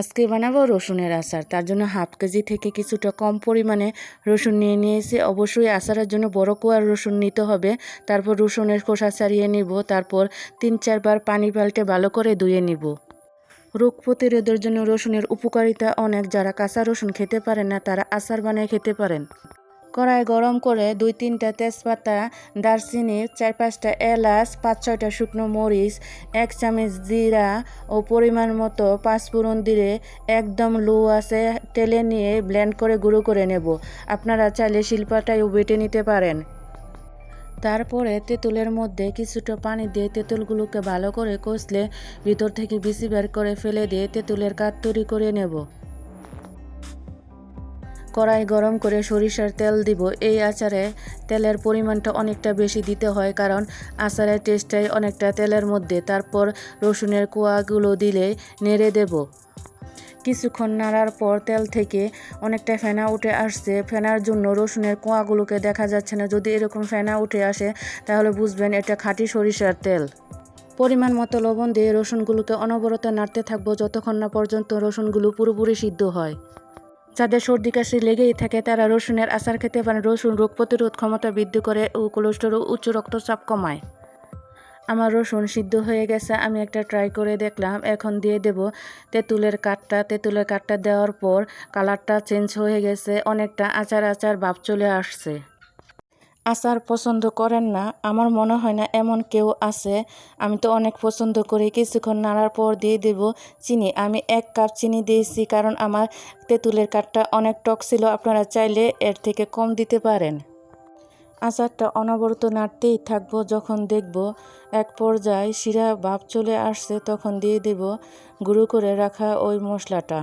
আজকে বানাবো রসুনের আচার। তার জন্য হাফ কেজি থেকে কিছুটা কম পরিমাণে রসুন নিয়ে নিয়েছি। অবশ্যই আচারের জন্য বড় কোয়ার রসুন নিতে হবে। তারপর রসুনের খোসা ছাড়িয়ে নিব। তারপর তিন চারবার পানি পাল্টে ভালো করে ধুয়ে নিব। রোগ প্রতিরোধের জন্য রসুনের উপকারিতা অনেক। যারা কাঁচা রসুন খেতে পারেন না, তারা আচার বানিয়ে খেতে পারেন। কড়াই গরম করে দুই তিনটা তেজপাতা, দারচিনি, চার পাঁচটা এলাচ, পাঁচ ছয়টা শুকনো মরিচ, এক চামচ জিরা ও পরিমাণ মতো পাঁচফোড়ন দিয়ে একদম লো আছে, তেলে নিয়ে ব্লেন্ড করে গুঁড়ো করে নেব। আপনারা চাইলে শিল্পাটাও বেটে নিতে পারেন। তারপরে তেঁতুলের মধ্যে কিছুটা পানি দিয়ে তেঁতুলগুলোকে ভালো করে কষলে ভিতর থেকে বিসি বের করে ফেলে দিয়ে তেঁতুলের কাঠ তৈরি করে নেব। কড়াই গরম করে সরিষার তেল দিব। এই আচারে তেলের পরিমাণটা অনেকটা বেশি দিতে হয় কারণ আচারের টেস্টটাই অনেকটা তেলের মধ্যে। তারপর রসুনের কোয়াগুলো দিলে নেড়ে দেব। কিছুক্ষণ নাড়ার পর তেল থেকে অনেকটা ফেনা উঠে আসছে। ফেনার জন্য রসুনের কোয়াগুলোকে দেখা যাচ্ছে না। যদি এরকম ফেনা উঠে আসে, তাহলে বুঝবেন এটা খাঁটি সরিষার তেল। পরিমাণ মতো লবণ দিয়ে রসুনগুলোকে অনবরত নাড়তে থাকব। যতক্ষণ না পর্যন্ত রসুনগুলো পুরোপুরি সিদ্ধ হয়। যাদের সর্দি কাশি লেগেই থাকে, তারা রসুনের আচার খেতে পারেন। রসুন রোগ প্রতিরোধ ক্ষমতা বৃদ্ধি করে ও কোলেস্টেরল উচ্চ রক্তচাপ কমায়। আমার রসুন সিদ্ধ হয়ে গেছে, আমি একটা ট্রাই করে দেখলাম, এখন দিয়ে দেব। তেঁতুলের কাঠটা তেঁতুলের কাঠটা দেওয়ার পর কালারটা চেঞ্জ হয়ে গেছে, অনেকটা আচার আচার ভাব চলে আসছে। আচার পছন্দ করেন না। আমার মনে হয় না এমন কেউ আছে। আমি তো অনেক পছন্দ করি। কিছুক্ষণ নাড়ার পর দিয়ে দেব চিনি। আমি এক কাপ চিনি দিয়েছি কারণ আমার তেঁতুলের কাঠটা অনেক টক ছিল। আপনারা চাইলে এর থেকে কম দিতে পারেন। আচারটা অনবরত নাড়তেই থাকব যখন দেখব এক পর্যায়ে শিরা ভাব চলে আসছে তখন দিয়ে দেব গুঁড়ো করে রাখা ওই মশলাটা।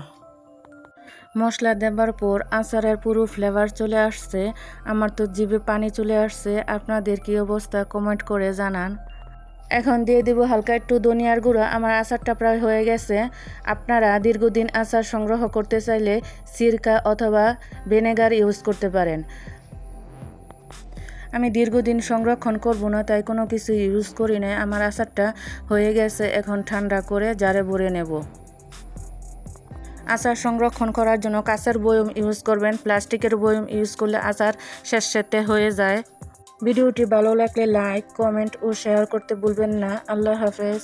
মশলা দেবার পর আচারের পুরো ফ্লেভার চলে আসছে। আমার তো জিভে পানি চলে আসছে। আপনাদের কি অবস্থা কমেন্ট করে জানান। এখন দিয়ে দেবো হালকা একটু ধনিয়ার গুঁড়ো। আমার আচারটা প্রায় হয়ে গেছে। আপনারা দীর্ঘদিন আচার সংগ্রহ করতে চাইলে সিরকা অথবা ভিনেগার ইউজ করতে পারেন। আমি দীর্ঘদিন সংরক্ষণ করব না, তাই কোনো কিছু ইউজ করি না আমার আচারটা হয়ে গেছে। এখন ঠান্ডা করে জারে ভরে নেব। আচার সংরক্ষণ করার জন্য কাঁচের বয়ম ইউজ করবেন। প্লাস্টিকের বয়ম ইউজ করলে আচার শেষ সেতে হয়ে যায়। ভিডিওটি ভালো লাগলে লাইক, কমেন্ট ও শেয়ার করতে ভুলবেন না। আল্লাহ হাফেজ।